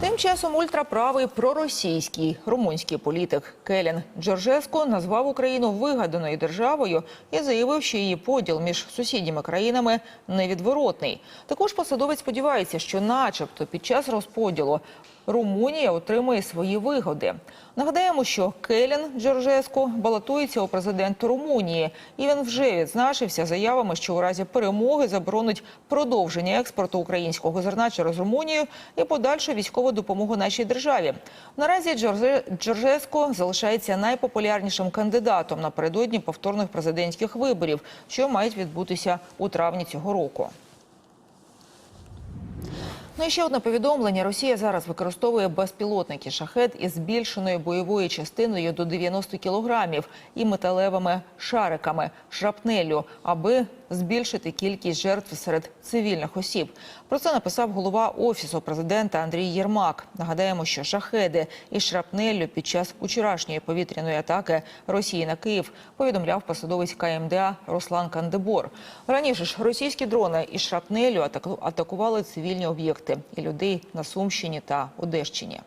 Тим часом ультраправий проросійський румунський політик Келін Джорджеско назвав Україну вигаданою державою і заявив, що її поділ між сусідніми країнами невідворотний. Також посадовець сподівається, що, начебто, під час розподілу Румунія отримує свої вигоди. Нагадаємо, що Келін Джорджеско балотується у президенти Румунії, і він вже відзначився заявами, що у разі перемоги заборонить продовження експорту українського зерна через Румунію і подальшу військову допомогу нашій державі. Наразі Джорджеско залишається найпопулярнішим кандидатом напередодні повторних президентських виборів, що мають відбутися у травні цього року. Ну і ще одне повідомлення. Росія зараз використовує безпілотники шахет із збільшеною бойовою частиною до 90 кілограмів і металевими шариками шрапнелю, аби збільшити кількість жертв серед цивільних осіб. Про це написав голова офісу президента Андрій Єрмак. Нагадаємо, що шахеди і шрапнеллю під час вчорашньої повітряної атаки Росії на Київ повідомляв посадовець КМДА Руслан Кандебор. Раніше ж російські дрони із шрапнелю атаку- атакували цивільні об'єкти і людей на Сумщині та Одещині.